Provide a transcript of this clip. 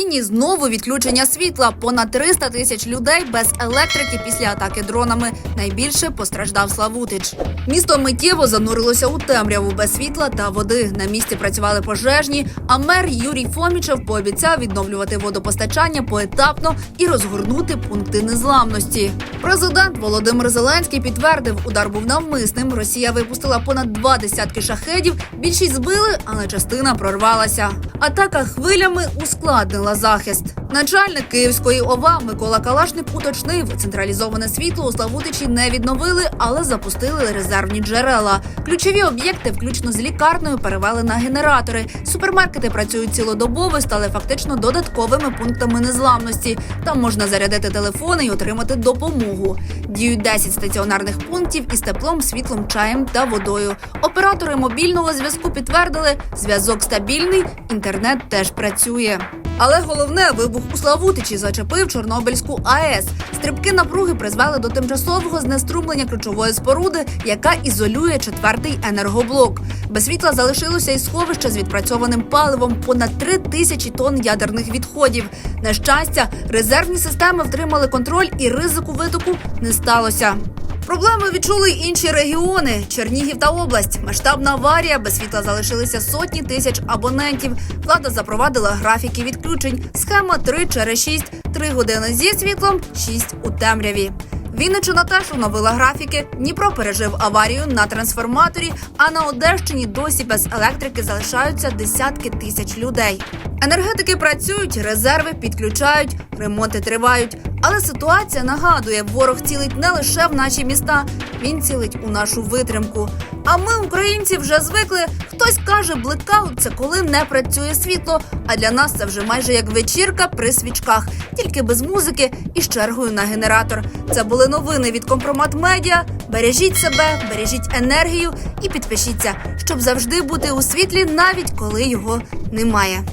Традиційні знову відключення світла. Понад 300 тисяч людей без електрики після атаки дронами. Найбільше постраждав Славутич. Місто миттєво занурилося у темряву без світла та води. На місці працювали пожежні. А мер Юрій Фомічев пообіцяв відновлювати водопостачання поетапно і розгорнути пункти незламності. Президент Володимир Зеленський підтвердив, удар був навмисним. Росія випустила понад два десятки шахедів. Більшість збили, але частина прорвалася. Атака хвилями ускладнила захист. Начальник Київської ОВА Микола Калашник уточнив, централізоване світло у Славутичі не відновили, але запустили резервні джерела. Ключові об'єкти, включно з лікарнею, перевели на генератори. Супермаркети працюють цілодобово, стали фактично додатковими пунктами незламності. Там можна зарядити телефони і отримати допомогу. Діють 10 стаціонарних пунктів із теплом, світлом, чаєм та водою. Оператори мобільного зв'язку підтвердили, зв'язок стабільний, інтернет теж працює. Але головне вибух у Славутичі зачепив Чорнобильську АЕС. Стрибки напруги призвели до тимчасового знеструмлення ключової споруди, яка ізолює четвертий енергоблок. Без світла залишилося і сховище з відпрацьованим паливом понад три тисячі тонн ядерних відходів. На щастя, резервні системи втримали контроль і ризику витоку не сталося. Проблеми відчули інші регіони: Чернігів та область. Масштабна аварія, без світла залишилися сотні тисяч абонентів. Влада запровадила графіки відключень. Схема 3 через 6, 3 години зі світлом, 6 у темряві. Вінниччина теж оновила графіки. Дніпро пережив аварію на трансформаторі, а на Одещині досі без електрики залишаються десятки тисяч людей. Енергетики працюють, резерви підключають, ремонти тривають. Але ситуація нагадує, ворог цілить не лише в наші міста, він цілить у нашу витримку. А ми, українці, вже звикли. Хтось каже, блекаут це коли не працює світло. А для нас це вже майже як вечірка при свічках, тільки без музики і з чергою на генератор. Це були новини від Компромат Медіа. Бережіть себе, бережіть енергію і підпишіться, щоб завжди бути у світлі, навіть коли його немає.